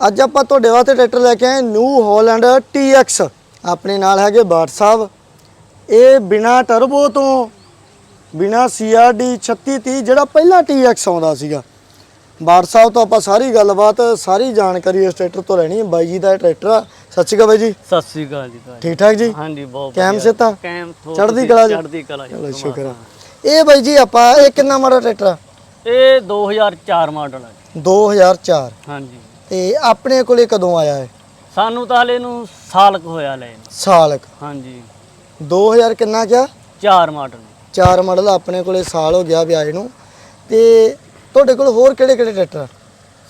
ਅੱਜ ਆਪਾਂ ਤੁਹਾਡੇ ਵਾਸਤੇ ਟਰੈਕਟਰ ਲੈ ਕੇ ਆਏ ਨਿਊ ਹਾਲੈਂਡ TX ਆਪਣੇ ਨਾਲ ਹੈਗੇ ਬਾਟ ਸਾਹਿਬ। ਇਹ ਬਿਨਾ ਟਰਬੋ ਤੋਂ ਬਿਨਾ CRD 3630 ਜਿਹੜਾ ਪਹਿਲਾ TX ਆਉਂਦਾ ਸੀਗਾ। ਬਾਟ ਸਾਹਿਬ ਤੋਂ ਆਪਾਂ ਸਾਰੀ ਗੱਲਬਾਤ ਸਾਰੀ ਜਾਣਕਾਰੀ ਇਸ ਟਰੈਕਟਰ ਤੋਂ ਲੈਣੀ ਹੈ। ਬਾਈ ਜੀ ਦਾ ਇਹ ਟਰੈਕਟਰ ਆ। ਸਤਿ ਸ਼੍ਰੀ ਅਕਾਲ ਬਾਈ ਜੀ। ਸਤਿ ਸ੍ਰੀ ਅਕਾਲ ਜੀ ਠੀਕ ਠਾਕ ਜੀ? ਹਾਂਜੀ ਬਹੁਤ ਕੈਮ। ਸਿੱਧਾ? ਕੈਮ ਚੜ੍ਹਦੀ ਕਲਾ ਚ? ਚੜ੍ਹਦੀ ਕਲਾ ਚ। ਚਲੋ ਸ਼ੁਕਰ ਆ। ਇਹ ਬਾਈ ਜੀ ਆਪਾਂ ਇਹ ਕਿੰਨਾ ਮਾਡਲ ਟਰੈਕਟਰ ਆ? ਇਹ 2004 ਮਾਡਲ ਹੈ ਜੀ। 2004 ਹਾਂਜੀ। ਤੇ ਆਪਣੇ ਕੋਲੇ ਕਦੋਂ ਆਇਆ ਹੈ ਸਾਨੂੰ ਤਾਂ ਹਲੇ ਨੂੰ ਸਾਲ ਕੁ ਹੋਇਆ ਲੈ ਨੂੰ। ਸਾਲ ਕੁ। ਹਾਂਜੀ। 2000 ਕਿੰਨਾ ਕਿਹਾ 4 ਮਾਡਲ ਚਾਰ ਮਾਡਲ ਆਪਣੇ ਕੋਲੇ ਸਾਲ ਹੋ ਗਿਆ ਵਿਆਹ ਨੂੰ। ਤੇ ਤੁਹਾਡੇ ਕੋਲ ਹੋਰ ਕਿਹੜੇ ਕਿਹੜੇ ਟਰੈਕਟਰ ਆ?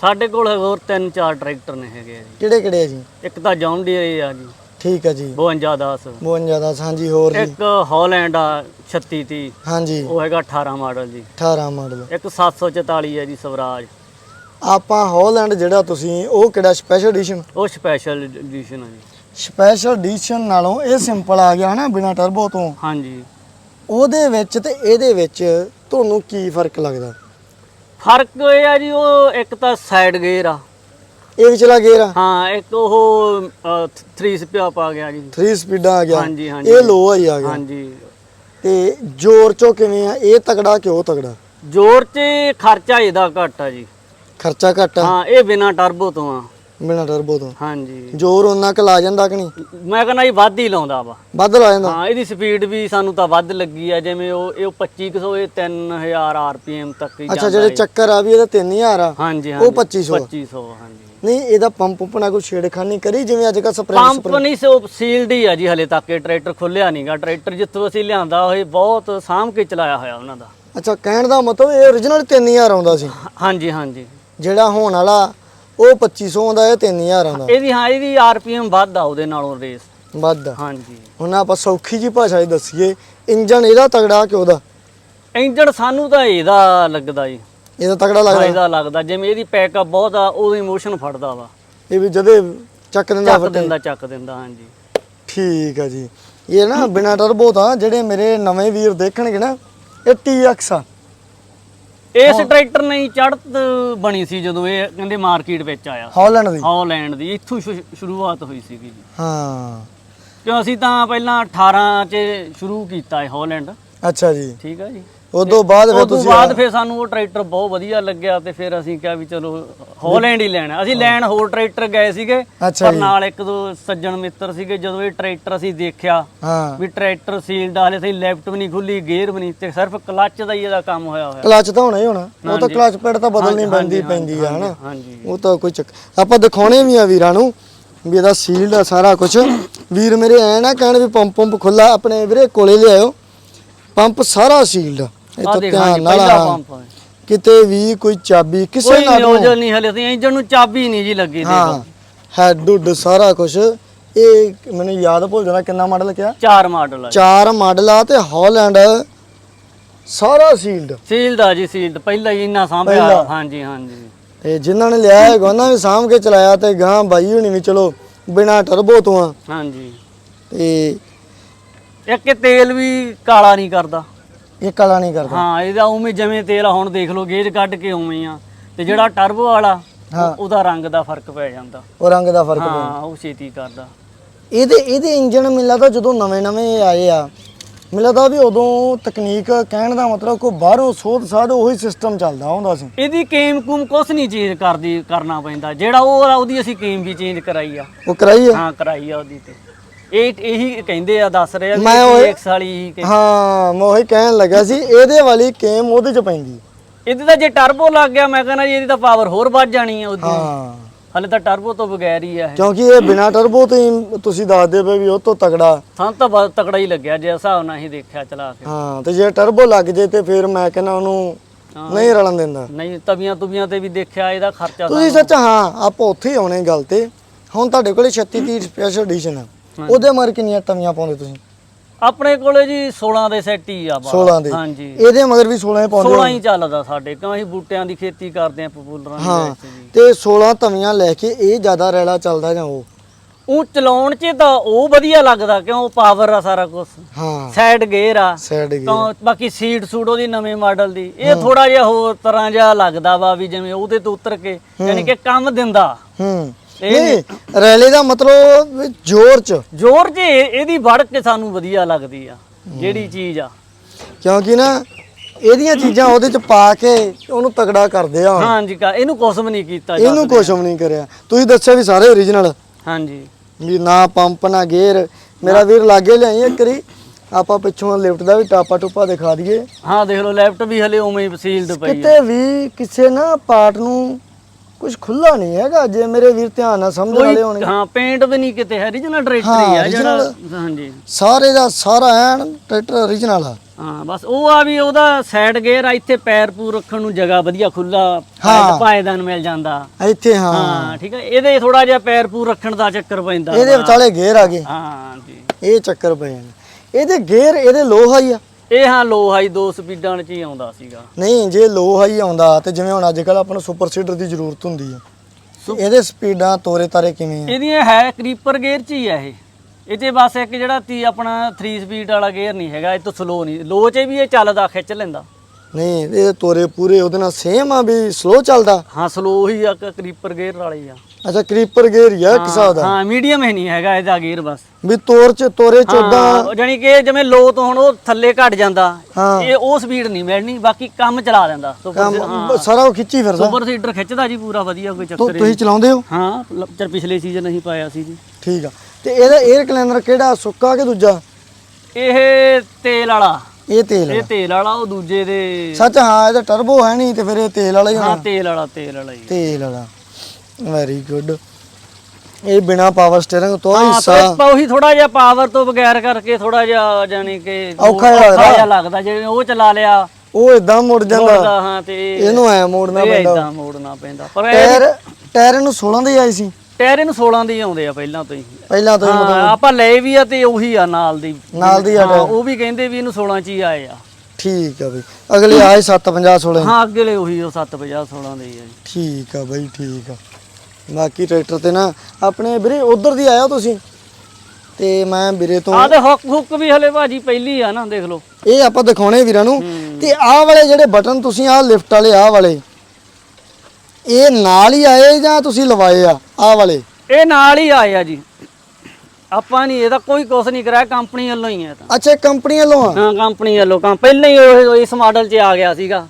ਸਾਡੇ ਕੋਲ ਹੋਰ ਤਿੰਨ ਚਾਰ ਟਰੈਕਟਰ ਨੇ ਹੈਗੇ ਆ ਜੀ। ਕਿਹੜੇ ਕਿਹੜੇ ਆ ਜੀ? ਇੱਕ ਤਾਂ ਜੌਨ ਡੀਅਰ ਆ ਜੀ। ਠੀਕ ਆ ਜੀ। 52 10 52 ਦਾ ਹਾਂਜੀ ਹੋਰ ਜੀ। ਇੱਕ ਹਾਲੈਂਡ ਆ 36 30 ਹਾਂਜੀ। ਉਹ ਹੈਗਾ 18 ਮਾਡਲ ਜੀ। 18 ਮਾਡਲ। ਇੱਕ 744 ਹੈ ਜੀ ਸਵਰਾਜ। ਆਪਾਂ ਹਾਲੈਂਡ ਜਿਹੜਾ ਤੁਸੀਂ ਉਹ ਕਿਹੜਾ ਸਪੈਸ਼ਲ ਐਡੀਸ਼ਨ ਉਹ ਸਪੈਸ਼ਲ ਐਡੀਸ਼ਨ ਹੈ ਜੀ। ਸਪੈਸ਼ਲ ਐਡੀਸ਼ਨ ਨਾਲੋਂ ਇਹ ਸਿੰਪਲ ਆ ਗਿਆ ਹਨਾ ਬਿਨਾ ਟਰਬੋ ਤੋਂ। ਹਾਂਜੀ। ਉਹਦੇ ਵਿੱਚ ਤੇ ਇਹਦੇ ਵਿੱਚ ਤੁਹਾਨੂੰ ਕੀ ਫ਼ਰਕ ਲੱਗਦਾ? ਫ਼ਰਕ ਇਹ ਆ ਜੀ ਉਹ ਇੱਕ ਤਾਂ ਸਾਈਡ ਗੇਅਰ ਆ। ਇਹ ਵਿਚਲਾ ਗੇਅਰ ਆ? ਹਾਂ ਇੱਕ ਉਹ 3 ਸਪੀਅਪ ਆ ਗਿਆ ਜੀ। 3 ਸਪੀਡਾਂ ਆ ਗਿਆ। ਹਾਂਜੀ, ਹਾਂਜੀ। ਇਹ ਲੋ ਆ ਹੀ ਆ ਗਿਆ। ਹਾਂਜੀ। ਤੇ ਜ਼ੋਰ ਚੋ ਕਿਵੇਂ ਆ? ਇਹ ਤਗੜਾ ਕਿ ਉਹ ਤਗੜਾ ਜ਼ੋਰ 'ਚ ਖਰਚਾ ਇਹਦਾ ਘੱਟ ਆ ਜੀ। ਖਰਚਾ ਘੱਟ ਆ? ਹਾਂ ਇਹ ਬਿਨਾ ਟਰਬੋ ਤੋਂ ਆ। ਬਿਨਾ ਟਰਬੋ ਤੋਂ? ਹਾਂਜੀ। ਜ਼ੋਰ ਉਹਨਾਂ ਕ ਲਾ ਜਾਂਦਾ ਕਿ ਨਹੀਂ? ਮੈਂ ਕਹਿੰਦਾ ਜੀ ਵੱਧ ਹੀ ਲਾਉਂਦਾ ਵਾ। ਵੱਧ ਲਾ ਜਾਂਦਾ? ਹਾਂ ਇਹਦੀ ਸਪੀਡ ਵੀ ਸਾਨੂੰ ਤਾਂ ਵੱਧ ਲੱਗੀ ਆ ਜਿਵੇਂ ਉਹ ਇਹ 2500 ਇਹ 3000 ਆਰਪੀਐਮ ਤੱਕ ਹੀ ਅੱਛਾ ਜਾਂਦਾ ਜਿਹੜੇ ਹੈ। ਚੱਕਰ ਆ ਵੀ ਇਹਦਾ 3000 ਆ ਹਾਂਜੀ ਉਹ ਹਾਂਜੀ 2500 2500 ਹਾਂਜੀ। ਨਹੀਂ ਇਹਦਾ ਪੰਪ ਨਾਲ ਕੋਈ ਛੇੜਖਾਨੀ ਕਰੀ ਜਿਵੇਂ ਅੱਜ ਕੱਲ ਸਪਰੈਸ ਪੰਪ ਨਹੀਂ ਸੀ ਉਹ ਸੀਲਡ ਹੀ ਆ ਜੀ ਹਲੇ ਤੱਕ ਇਹ ਟਰੈਕਟਰ ਖੁੱਲਿਆ ਨਹੀਂਗਾ ਟਰੈਕਟਰ ਜਿੱਥੋਂ ਅਸੀਂ ਲਿਆਂਦਾ ਉਹ ਬਹੁਤ ਸਾਂਭ ਕੇ ਚਲਾਇਆ ਹੋਇਆ ਉਹਨਾਂ ਦਾ। ਅੱਛਾ ਕਹਿਣ ਦਾ ਮਤਲਬ ਇਹ origignal 3000 ਆਉਂਦਾ ਸੀ। ਹਾਂਜੀ ਹਾਂਜੀ। ਜਿਹੜਾ ਹੋਣ ਵਾਲਾ ਉਹ 2500 ਆਉਂਦਾ ਇਹ 3000 ਆਉਂਦਾ ਇਹਦੀ ਹਾਂ ਇਹਦੀ ਆਰਪੀਐਮ ਵੱਧ ਆ ਉਹਦੇ ਨਾਲੋਂ ਰੇਸ ਵੱਧ ਆ। ਹਾਂਜੀ। ਹੁਣ ਆਪਾਂ ਸੌਖੀ ਜੀ ਭਾਸ਼ਾ 'ਚ ਦੱਸੀਏ ਇੰਜਨ ਇਹਦਾ ਤਗੜਾ ਕਿ ਉਹਦਾ ਇੰਜਣ ਸਾਨੂੰ ਤਾਂ ਇਹਦਾ ਲੱਗਦਾ ਜੀ। ਇਹਦਾ ਤਗੜਾ ਲੱਗਦਾ? ਇਹਦਾ ਲੱਗਦਾ। ਜਿਵੇਂ ਇਹਦੀ ਪੈਕਅਪ ਬਹੁਤ ਆ ਉਹਦੀ ਮੋਸ਼ਨ ਫੜਦਾ ਵਾ। ਇਹ ਵੀ ਜਦੇ ਚੱਕ ਦਿੰਦਾ ਚੱਕ ਫੱਟੇ ਦਿੰਦਾ ਚੱਕ ਦਿੰਦਾ ਹਾਂਜੀ। ਠੀਕ ਆ ਜੀ। ਇਹ ਨਾ ਬਿਨਾ ਟਰਬੋ ਤਾਂ ਜਿਹੜੇ ਮੇਰੇ ਨਵੇਂ ਵੀਰ ਦੇਖਣਗੇ ਨਾ ਇਹ TX ਆ। ਇਸ ਟਰੈਕਟਰ ਨਹੀਂ ਚੜ੍ਹਤ ਬਣੀ ਸੀ ਜਦੋਂ ਇਹ ਕਹਿੰਦੇ ਮਾਰਕੀਟ ਵਿੱਚ ਆਇਆ। ਹਾਲੈਂਡ ਦੀ। ਹਾਲੈਂਡ ਦੀ। ਇੱਥੋਂ ਸ਼ੁਰੂਆਤ ਹੋਈ ਸੀਗੀ ਜੀ। ਹਾਂ। ਕਿਉਂ ਅਸੀਂ ਤਾਂ ਪਹਿਲਾਂ 18 ਚ ਸ਼ੁਰੂ ਕੀਤਾ ਹੈ ਹਾਲੈਂਡ। ਅੱਛਾ ਜੀ। ਠੀਕ ਆ ਜੀ। ਉਦੋਂ ਬਾਅਦ ਫਿਰ ਤੁਸੀਂ ਬਾਅਦ ਫਿਰ ਸਾਨੂੰ ਉਹ ਟਰੈਕਟਰ ਬਹੁਤ ਵਧੀਆ ਲੱਗਿਆ ਤੇ ਫਿਰ ਅਸੀਂ ਕਿਹਾ ਵੀ ਚਲੋ ਹਾਲੈਂਡ ਹੀ ਲੈਣਾ। ਅਸੀਂ ਲੈਣ ਹੋਰ ਟਰੈਕਟਰ ਗਏ ਸੀਗੇ ਅੱਛਾ ਪਰ ਜੀ। ਨਾਲ ਇੱਕ ਦੋ ਸੱਜਣ ਮਿੱਤਰ ਸੀਗੇ ਜਦੋਂ ਇਹ ਟਰੈਕਟਰ ਅਸੀਂ ਦੇਖਿਆ ਹਾਂ। ਵੀ ਟਰੈਕਟਰ ਸੀਲਡ ਹਾਲੇ ਸਹੀ ਲੈਫਟ ਵੀ ਨਹੀਂ ਖੁੱਲੀ ਗੇਅਰ ਵੀ ਨਹੀਂ ਤੇ ਸਿਰਫ ਕਲੱਚ ਦਾ ਹੀ ਇਹਦਾ ਕੰਮ ਹੋਇਆ ਹੋਇਆ। ਕਲਚ ਤਾਂ ਹੋਣਾ ਹੀ ਹੋਣਾ। ਉਹ ਤਾਂ ਕਲਚ ਪੈਡ ਤਾਂ ਬਦਲਣੀ ਪੈਂਦੀ ਪੈਂਦੀ ਆ ਹਨਾ? ਹਾਂਜੀ ਉਹ ਤਾਂ ਕੋਈ ਚੱਕ ਆਪਾਂ ਦਿਖਾਉਣੇ ਵੀ ਆ ਵੀਰਾਂ ਨੂੰ ਵੀ ਇਹਦਾ ਸੀਲਡ ਆ ਸਾਰਾ ਕੁਝ ਵੀਰ ਮੇਰੇ ਐ ਨਾ ਕਹਿਣ ਵੀ ਪੰਪ ਪੰਪ ਖੁੱਲਾ ਆਪਣੇ ਵੀਰੇ ਕੋਲੇ ਲਿਆਇਓ। ਪੰਪ ਸਾਰਾ ਸੀਲਡ। ਇਹ ਤਾਂ ਧਿਆਨ ਨਾਲ ਆ। ਕਿਤੇ ਵੀ ਕੋਈ ਚਾਬੀ ਕਿਸੇ ਕੋਈ ਨਾਲ ਨਿਯੋਜਨ ਨਹੀਂ ਹਲੇ ਤੇ ਇੰਜਨ ਨੂੰ ਚਾਬੀ ਨਹੀਂ ਜੀ ਲੱਗੀ ਹਾਂ ਦੇਖੋ ਹੈਡ ਸਾਰਾ ਕੁਝ ਇਹ ਮੈਨੂੰ ਯਾਦ ਭੁੱਲ ਜਾਣਾ ਕਿੰਨਾ ਮਾਡਲ ਕਿਹਾ ਚਾਰ ਮਾਡਲ ਆ ਚਾਰ ਮਾਡਲ ਆ ਤੇ ਹਾਲੈਂਡ ਸਾਰਾ ਸੀਲਡ ਸੀਲਡ ਆ ਜੀ ਸੀਲਡ ਪਹਿਲਾਂ ਹੀ ਇੰਨਾ ਸਾਂਭਿਆ ਪਹਿਲਾਂ। ਹਾਂਜੀ ਹਾਂਜੀ। ਤੇ ਜਿਨ੍ਹਾਂ ਨੇ ਲਿਆ ਹੈਗਾ ਉਹਨਾਂ ਵੀ ਸਾਂਭ ਕੇ ਚਲਾਇਆ ਤੇ ਗਾਂ ਬਾਈ ਹੁਣੀ ਵੀ ਚਲੋ ਬਿਨਾ ਟਰਬੋ ਤੋਂ ਆ। ਹਾਂਜੀ। ਤੇ ਇੱਕ ਇਹ ਤੇਲ ਵੀ ਕਾਲਾ ਨਹੀਂ ਕਰਦਾ। ਇਹ ਕਲਾ ਨਹੀਂ ਕਰਦਾ। ਹਾਂ ਇਹਦਾ ਉਵੇਂ ਜਿਵੇਂ ਤੇਲ ਆ, ਹੁਣ ਦੇਖ ਲਓ ਗੇਜ ਕੱਢ ਕੇ ਉਵੇਂ ਆ। ਤੇ ਜਿਹੜਾ ਟਰਬੋ ਵਾਲਾ। ਉਹ- ਉਹਦਾ ਰੰਗ ਦਾ ਫ਼ਰਕ ਪੈ ਜਾਂਦਾ। ਉਹ ਰੰਗ ਦਾ ਫ਼ਰਕ ਹਾਂ ਉਹ ਛੇਤੀ ਕਰਦਾ। ਇਹਦੇ ਇਹਦੇ ਇੰਜਨ ਮੈਨੂੰ ਲੱਗਦਾ ਜਦੋਂ ਨਵੇਂ ਨਵੇਂ ਆਏ ਆ ਮੈਨੂੰ ਲੱਗਦਾ ਵੀ ਉਦੋਂ ਤਕਨੀਕ ਕਹਿਣ ਦਾ ਮਤਲਬ ਕੋਈ ਬਾਹਰੋਂ ਸੋਧ ਸਾਧ ਉਹੀ ਸਿਸਟਮ ਚੱਲਦਾ ਹੁੰਦਾ ਸੀ। ਇਹਦੀ ਕੇਮ ਕੁਮ ਕੁਛ ਨਹੀਂ ਚੇਂਜ ਕਰਦੀ ਕਰਨਾ ਪੈਂਦਾ। ਜਿਹੜਾ ਉਹ ਆ, ਉਹਦੀ ਅਸੀਂ ਕੇਮ ਵੀ ਚੇਂਜ ਕਰਾਈ ਆ। ਉਹ ਕਰਾਈ ਆ? ਹਾਂ ਕਰਾਈ ਆ ਉਹਦੀ ਤੇ। ਇਹ ਇਹੀ ਕਹਿੰਦੇ ਆ ਦੱਸ ਰਹੇ ਆ ਮੈਂ ਉਹ- ਵੀ X ਵਾਲੀ ਇਹੀ ਕਿ- ਹਾਂ ਮੈਂ ਉਹੀ ਕਹਿਣ ਲੱਗਾ ਸੀ ਇਹਦੇ ਵਾਲੀ ਕੇਮ ਉਹਦੇ ਚ ਪੈਂਦੀ ਇਹਦੇ ਤਾਂ ਜੇ ਟਰਬੋ ਲੱਗ ਗਿਆ ਮੈਂ ਕਹਿੰਦਾ ਜੀ ਇਹਦੀ ਤਾਂ ਪਾਵਰ ਹੋਰ ਵੱਧ ਜਾਣੀ ਆ ਉਹਦੀ। ਹਾਂ। ਹਲੇ ਤਾਂ ਟਰਬੋ ਤੋਂ ਬਗੈਰ ਹੀ ਆ ਇਹ। ਕਿਉਂਕਿ ਇਹ ਬਿਨਾ ਟਰਬੋ ਤੋਂ ਹੀ ਤੁਸੀਂ ਦੱਸਦੇ ਪਏ ਵੀ ਉਹ ਤੋਂ ਤਗੜਾ ਸਾਨੂੰ ਤਾਂ ਬਹੁਤ ਤਕੜਾ ਹੀ ਲੱਗਿਆ ਜੇ ਹਿਸਾਬ ਨਾਲ ਹੀ ਦੇਖਿਆ ਚਲਾ ਕੇ। ਹਾਂ ਤੇ ਜੇ ਟਰਬੋ ਲੱਗ ਜੇ ਤੇ ਫਿਰ ਮੈਂ ਕਹਿੰਦਾ ਉਹਨੂੰ ਨਹੀਂ ਰਲਣ ਦਿੰਦਾ। ਨਹੀਂ ਤਵੀਆਂ ਤੁਵੀਆਂ ਤੇ ਵੀ ਦੇਖਿਆ ਇਹਦਾ ਖਰਚਾ ਤੁਸੀਂ ਸੱਚ ਹਾਂ ਆਪਾਂ ਉੱਥੇ ਹੀ ਆਉਣੇ ਗੱਲ ਤੇ। ਹੁਣ ਤੁਹਾਡੇ ਕੋਲੇ 36 30 ਸਪੈਸ਼ਲ ਐਡੀਸ਼ਨ ਆ। ਉਹਦੇ ਮਰ ਕਿੰਨੀਆਂ ਤਵੀਆਂ ਪਾਉਂਦੇ ਤੁਸੀਂ? ਆਪਣੇ ਕੋਲੇ ਜੀ 16 ਦੇ ਸੈੱਟ ਹੀ ਆ ਬਸ। 16 ਦੇ। ਹਾਂਜੀ। ਇਹਦੇ ਮਗਰ ਵੀ 16 ਹੀ ਪਾਉਂਦੇ 16 ਹੀ? ਚੱਲਦਾ ਸਾਡੇ। ਕਿਉਂ ਅਸੀਂ ਬੂਟਿਆਂ ਦੀ ਖੇਤੀ ਕਰਦੇ ਆ ਪਪੂਲਰਾਂ ਦੀ ਹਾਂ। ਤੇ 16 ਤਵੀਆਂ ਲੈ ਕੇ ਇਹ ਜ਼ਿਆਦਾ ਰੈਲਾ ਚੱਲਦਾ ਜਾਂ ਉਹ? ਉਹ ਚਲਾਉਣ 'ਚ ਤਾਂ ਉਹ ਵਧੀਆ ਲੱਗਦਾ ਕਿਉਂ ਪਾਵਰ ਆ ਸਾਰਾ ਕੁਝ ਹਾਂ। ਸਾਈਡ ਗੇਅਰ ਆ। ਸਾਈਡ ਗਈ ਤਾਂ ਬਾਕੀ ਸੀਟ ਸੂਟ ਉਹਦੀ ਨਵੇਂ ਮਾਡਲ ਦੀ। ਇਹ ਥੋੜਾ ਜਿਹਾ ਹੋਰ ਤਰ੍ਹਾਂ ਜਿਹਾ ਲੱਗਦਾ ਵਾ ਵੀ ਜਿਵੇਂ ਉਹਦੇ ਤੋਂ ਉਤਰ ਕੇ ਯਾਨੀ ਕਿ ਕੰਮ ਦਿੰਦਾ। ਹੂੰ। ਨਹੀਂ। ਰੈਲੇ ਦਾ ਮਤਲਬ ਜ਼ੋਰ ਚ। ਜ਼ੋਰ ਜੇ ਇਹਦੀ ਵੜ ਕੇ ਸਾਨੂੰ ਵਧੀਆ ਲੱਗਦੀ ਆ ਜਿਹੜੀ ਚੀਜ਼ ਆ। ਕਿਉਂਕਿ ਨਾ ਇਹਦੀਆਂ ਚੀਜ਼ਾਂ ਉਹਦੇ ਚ ਪਾ ਕੇ ਉਹਨੂੰ ਤਗੜਾ ਕਰਦੇ ਆ। ਹਾਂਜੀ ਕਾ ਇਹਨੂੰ ਕੁਛ ਵੀ ਨਹੀਂ ਕੀਤਾ ਜਾ ਇਹਨੂੰ ਕੁਛ ਵੀ ਨਹੀਂ ਕਰਿਆ। ਤੁਸੀਂ ਦੱਸਿਆ ਵੀ ਸਾਰੇ ਓਰੀਜਨਲ ਹਾਂਜੀ। ਵੀ ਨਾ ਪੰਪ ਨਾ ਗੇਅਰ। ਮੇਰਾ ਵੀਰ ਲਾਗੇ ਲਿਆਈ ਇੱਕ ਵਾਰੀ। ਆਪਾਂ ਪਿੱਛੋਂ ਲਿਫਟ ਦਾ ਵੀ ਟਾਪਾ ਟੁਪਾ ਦਿਖਾ ਦਈਏ। ਹਾਂ ਦੇਖ ਲਓ ਲੈਫਟ ਵੀ ਹਲੇ ਉਵੇਂ ਹੀ ਸੀਲਡ ਪਈ ਆ। ਕਿਤੇ ਵੀ ਕਿਸੇ ਨਾ ਪਾਰਟ ਨੂੰ ਕੁਝ ਖੁੱਲਾ ਨਹੀਂ ਹੈਗਾ ਜੇ ਮੇਰੇ ਵੀਰ ਧਿਆਨ ਨਾਲ ਸਮਝਣ ਵਾਲੇ ਕੋਈ ਹੋਣਗੇ। ਹਾਂ ਪੇਂਟ ਵੀ ਨਹੀਂ ਕਿਤੇ ਹੈ ਰੀਜਨਲ ਟਰੈਕਟਰ ਹਾਂ, ਹੀ ਆ ਜਿਹੜਾ original। ਹਾਂਜੀ। ਸਾਰੇ ਦਾ ਸਾਰਾ ਐਨ ਟਰੈਕਟਰ ਓਰੀਜਨਲ ਆ। ਹਾਂ ਬਸ ਉਹ ਆ ਵੀ ਉਹਦਾ ਸਾਈਡ ਗੇਅਰ ਆ ਇੱਥੇ ਪੈਰ ਪੂਰ ਰੱਖਣ ਨੂੰ ਜਗ੍ਹਾ ਵਧੀਆ ਖੁੱਲਾ ਹਾਂ। ਪਾਇਦਾਨ ਮਿਲ ਜਾਂਦਾ। ਇੱਥੇ ਹਾਂ। ਹਾਂ ਠੀਕ ਹੈ ਇਹਦੇ ਥੋੜਾ ਜਿਹਾ ਪੈਰ ਪੂਰ ਰੱਖਣ ਦਾ ਚੱਕਰ ਪੈਂਦਾ ਇਹਦੇ ਵਿਚਾਲੇ ਗੇਅਰ ਆ ਗਏ। ਹਾਂ ਜੀ। ਇਹ ਚੱਕਰ ਪਏ ਨੇ। ਇਹਦੇ ਗੇਅਰ ਇਹਦੇ ਲੋ ਹਾਈ ਆ। ਇਹ ਹਾਂ ਲੋ ਹਾਈ ਦੋ ਸਪੀਡਾਂ ਚ ਹੀ ਆਉਂਦਾ ਸੀਗਾ। ਨਹੀਂ ਜੇ ਲੋ ਹਾਈ ਆਉਂਦਾ ਤੇ ਜਿਵੇਂ ਹੁਣ ਅੱਜ ਕੱਲ ਆਪਾਂ ਨੂੰ ਸੁਪਰ ਸੀਡਰ ਦੀ ਜ਼ਰੂਰਤ ਹੁੰਦੀ ਹੈ। ਤੇ ਇਹਦੇ ਸਪੀਡਾਂ ਤੋਰੇ ਤਾਰੇ ਕਿਵੇਂ ਆ? ਇਹਦੀਆਂ ਹੈ ਕਰੀਪਰ ਗੇਅਰ ਚ ਹੀ ਆ ਇਹ। ਇਹ 'ਚ ਬਸ ਇੱਕ ਜਿਹੜਾ ਤੀ ਆਪਣਾ 3 ਸਪੀਡ ਵਾਲਾ ਗੇਅਰ ਨਹੀਂ ਹੈਗਾ ਇਹ ਤੋਂ ਸਲੋ ਨਹੀਂ। ਲੋ 'ਚ ਵੀ ਇਹ ਚੱਲਦਾ ਖਿੱਚ ਲੈਂਦਾ। ਨਹੀਂ ਇਹ ਤੋਰੇ ਪੂਰੇ ਉਹਦੇ ਨਾਲ ਸੇਮ ਆ ਵੀ ਸਲੋ ਚੱਲਦਾ? ਹਾਂ ਸਲੋ ਹੀ ਆ ਕਰੀਪਰ ਗੇਅਰ ਵਾਲੇ ਆ। ਅੱਛਾ ਕਰੀਪਰ ਗੇਅਰ ਹੀ ਆ ਇੱਕ ਹਿਸਾਬ ਦਾ? ਹਾਂ ਮੀਡੀਅਮ ਹੀ ਨਹੀਂ ਹੈਗਾ ਇਹਦਾ ਗੇਅਰ ਬਸ। ਵੀ ਤੋਰ ਚ ਤੋਰੇ ਚ ਉਦਾਂ ਜਾਨੀ ਕਿ ਜਿਵੇਂ ਲੋ ਤੋਂ ਹੁਣ ਉਹ ਥੱਲੇ ਘਟ ਜਾਂਦਾ ਹਾਂ। ਇਹ ਉਹ ਸਪੀਡ ਨਹੀਂ ਮਿਲਣੀ ਬਾਕੀ ਕੰਮ ਚਲਾ ਦਿੰਦਾ ਸੁਪਰ ਕੰਮ ਸਾਰਾ ਉਹ ਖਿੱਚੀ ਫਿਰਦਾ। ਸੁਪਰ ਸੀਡਰ ਖਿੱਚਦਾ ਜੀ ਪੂਰਾ ਵਧੀਆ ਕੋਈ ਤੁ- ਚੱਕਰ ਹੀ ਤੁਸੀਂ ਚਲਾਉਂਦੇ ਹੋ? ਹਾਂ ਲ- ਚਰ ਪਿਛਲੇ ਸੀਜ਼ਨ ਅਸੀਂ ਪਾਇਆ ਸੀ ਜੀ। ਠੀਕ ਆ। ਤੇ ਇਹਦਾ 에ਅਰ ਕਲੈਂਡਰ ਕਿਹੜਾ ਸੁੱਕਾ ਕਿ ਦੂਜਾ? ਇਹ ਤੇਲ ਵਾਲਾ। ਇਹ ਤੇਲ ਇਹ। ਤੇਲ ਵਾਲਾ ਉਹ ਦੂਜੇ ਦੇ ਸੱਚ ਹਾਂ ਇਹਦਾ ਟਰਬੋ ਹੈ ਨਹੀਂ ਤੇ ਫਿਰ ਇਹ ਤੇਲ ਵਾਲਾ ਹੀ ਹਾਂ ਹੋਣਾ। ਤੇਲ ਵਾਲਾ ਤੇਲ ਵਾਲਾ ਹੀ। ਤੇਲ ਵਾਲਾ। ਵੈਰੀ ਗੁੱਡ ਇਹ ਬਿਨਾ ਪਾਵਰ ਸਟੀਅਰਿੰਗ ਤੋਂ ਹਾਂ ਹਿੱਸਾ ਤੇ ਉਹੀ ਥੋੜਾ ਜਿਹਾ ਪਾਵਰ ਤੋਂ ਬਗੈਰ ਕਰਕੇ ਥੋੜਾ ਜਿਹਾ ਜਾਨੀ ਕਿ ਔਖਾ ਜਿਹਾ ਲੱਗਦਾ। ਜਿਹਾ ਲੱਗਦਾ ਜਿਵੇਂ ਉਹ ਚਲਾ ਲਿਆ। ਉਹ ਇਦਾਂ ਮੁੜ ਜਾਂਦਾ। ਹਾਂ ਤੇ ਇਹਨੂੰ ਐ ਮੋੜਨਾ ਇਹ ਪੈਂਦਾ। ਇਦਾਂ ਮੋੜਨਾ ਪੈਂਦਾ। ਪਰ ਇਹ ਟਾਇਰ ਟਾਇਰ ਇਹਨੂੰ 16 ਦੇ ਆਈ ਸੀ। ਟਾਇਰ ਇਹਨੂੰ 16 ਦੇ ਹੀ ਆਉਂਦੇ ਆ ਪਹਿਲਾਂ ਤੋਂ ਹੀ। ਪਹਿਲਾਂ ਤੋਂ ਹੀ ਹਾਂ ਆਪਾਂ ਲਏ ਵੀ ਆ ਤੇ ਉਹੀ ਆ ਨਾਲ ਦੀ। ਨਾਲ ਦੀ ਆ ਹਾਂ ਉਹ ਵੀ ਕਹਿੰਦੇ ਵੀ ਇਹਨੂੰ 16 ਚ ਹੀ ਆਏ ਆ। ਠੀਕ ਆ ਬਈ। ਅਗਲੇ ਆਏ 750 16 ਹਾਂ ਅੱਗੇਲੇ ਉਹੀ ਉਹ 750 16 ਦੇ ਹੀ ਆ ਜੀ। ਠੀਕ ਆ ਬਈ ਠੀਕ ਆ। ਬਾਕੀ ਟਰੈਕਟਰ ਤੇ ਨਾ ਆਪਣੇ ਵੀਰੇ ਉਧਰ ਦੀ ਆਇਆ ਤੁਸੀਂ। ਤੇ ਮੈਂ ਵੀਰੇ ਤੋਂ ਆਹ ਤੇ ਹੁੱਕ ਹੁੱਕ ਵੀ ਹਲੇ ਭਾਜੀ ਪਹਿਲੀ ਆ ਨਾ ਦੇਖ ਲਓ। ਇਹ ਆਪਾਂ ਦਿਖਾਉਣੇ ਵੀਰਾਂ ਨੂੰ। ਤੇ ਆਹ ਵਾਲੇ ਜਿਹੜੇ ਬਟਨ ਤੁਸੀਂ ਆਹ ਲਿਫਟ ਵਾਲੇ ਆਹ ਵਾਲੇ। ਇਹ ਨਾਲ ਹੀ ਆਏ ਜਾਂ ਤੁਸੀਂ ਲਵਾਏ ਆ? ਆਹ ਵਾਲੇ। ਇਹ ਨਾਲ ਹੀ ਆਏ ਆ ਜੀ। ਆਪਾਂ ਨਹੀਂ ਇਹਦਾ ਕੋਈ ਕੁਛ ਨਹੀਂ ਕਰਾਇਆ ਕੰਪਨੀ ਵੱਲੋਂ ਹੀ ਆ ਇਹ ਤਾਂ। ਅੱਛਾ ਕੰਪਨੀ ਵੱਲੋਂ ਆ? ਹਾਂ ਕੰਪਨੀ ਵੱਲੋਂ। ਕੰਮ ਪਹਿਲਾਂ ਹੀ ਉਹ ਇਸ ਮਾਡਲ 'ਚ ਆ ਗਿਆ ਸੀਗਾ।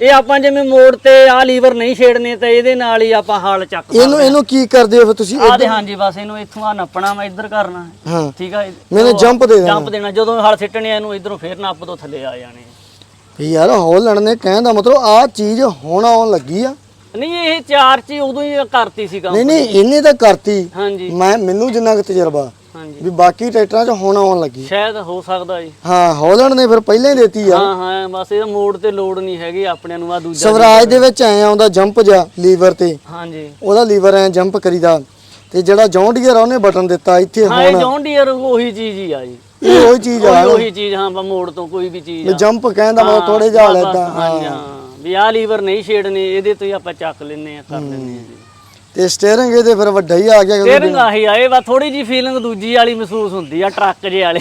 ਇਹ ਆਪਾਂ ਜਿਵੇਂ ਮੋੜ ਤੇ ਆ ਲੀਵਰ ਨਹੀਂ ਛੇੜਨੇ ਤਾਂ ਇਹਦੇ ਨਾਲ ਹੀ ਆਪਾਂ ਹਾਲ ਚੱਕ ਇਹਨੂੰ ਇਹਨੂੰ ਕੀ ਕਰਦੇ ਹੋ ਫਿਰ ਤੁਸੀਂ? ਆ ਦੇ ਹਾਂਜੀ ਬਸ ਇਹਨੂੰ ਇੱਥੋਂ ਆ ਨੱਪਣਾ ਮੈਂ ਇੱਧਰ ਕਰਨਾ। ਹੈ। ਹਾਂ ਠੀਕ ਆ ਮੈਨੂੰ ਜੰਪ ਦੇ ਦੇਣਾ। ਜੰਪ ਦੇਣਾ। ਜਦੋਂ ਹਲ ਸਿੱਟਣੇ ਆ ਇਹਨੂੰ ਇਧਰੋਂ ਫੇਰ ਨੱਪ ਤੋਂ ਥੱਲੇ ਆ ਜਾਣੇ ਯਾਰ ਹੋਲੈਂਡ ਨੇ ਕਹਿਣ ਦਾ ਮਤਲਬ ਆਹ ਚੀਜ਼ ਹੁਣ ਆਉਣ ਲੱਗੀ ਆ। ਨਹੀਂ ਇਹ ਚਾਰ ਚ ਹੀ ਉਦੋਂ ਹੀ ਕਰਤੀ ਸੀ ਕੰਮ ਨਹੀਂ ਨਹੀਂ ਇਹਨੇ ਤਾਂ ਕਰਤੀ। ਹਾਂਜੀ। ਮੈਂ ਮੈਨੂੰ ਜਿੰਨਾ ਕੁ ਤਜਰਬਾ ਹਾਂਜੀ। ਵੀ ਬਾਕੀ ਟਰੈਕਟਰਾਂ 'ਚ ਹੁਣ ਆਉਣ ਲੱਗੀ। ਸ਼ਾਇਦ ਹੋ ਸਕਦਾ ਜੀ। ਹਾਂ ਹੋਲੈਂਡ ਨੇ ਫਿਰ ਪਹਿਲਾਂ ਹੀ ਦੇਤੀ ਆ। ਹਾਂ ਹਾਂ ਬਸ ਇਹ ਮੋੜ ਤੇ ਲੋਡ ਨਹੀਂ ਹੈਗੀ ਆਪਣਿਆਂ ਨੂੰ ਆ ਦੂਜਾ ਸਵਰਾਜ ਦੇ ਵਿੱਚ ਐ ਆਉਂਦਾ ਜੰਪ ਜਾ ਲੀਵਰ ਤੇ। ਹਾਂਜੀ। ਉਹਦਾ ਲੀਵਰ ਐ ਜੰਪ ਕਰੀਦਾ। ਤੇ ਜਿਹੜਾ ਜੌਨ ਡੀਅਰ ਆ ਉਹਨੇ ਬਟਨ ਦਿੱਤਾ ਇੱਥੇ ਹਾਂ ਇਹ ਹੁਣ। ਜੌਨ ਡੀਅਰ ਉਹੀ ਚੀਜ਼ ਹੀ ਆ ਜੀ। ਇਹ ਉਹੀ ਚੀਜ਼ ਆ। ਉਹੀ ਚੀਜ਼ ਹਾਂ ਬਾ ਮੋੜ ਤੋਂ ਕੋਈ ਵੀ ਚੀਜ਼ ਆ। ਜੰਪ ਕਹਿੰਦਾ ਮਤਲਬ ਥੋੜੇ ਜਿਹਾ ਹਾਂਜੀ, ਹਾਂ। ਹਾਂ। ਵੀ ਆ ਲੀਵਰ ਨਹੀਂ ਛੇੜਨੇ ਇਹਦੇ ਤੋਂ ਹੀ ਆਪਾਂ ਚੱਕ ਲੈਨੇ ਆ ਕਰ ਲੈਨੇ ਆ ਜੀ। ਤੇ ਸਟੀਅਰਿੰਗ ਇਹਦੇ ਫਿਰ ਵੱਡਾ ਹੀ ਆ ਗਿਆ ਕਿਉਂਕਿ- ਸਟੀਅਰਿੰਗ ਆਹੀ ਆਏ ਵਾ ਥੋੜੀ ਜੀ ਫੀਲਿੰਗ ਦੂਜੀ ਵਾਲੀ ਮਹਿਸੂਸ ਹੁੰਦੀ ਆ ਟਰੱਕ ਜੇ ਵਾਲੇ।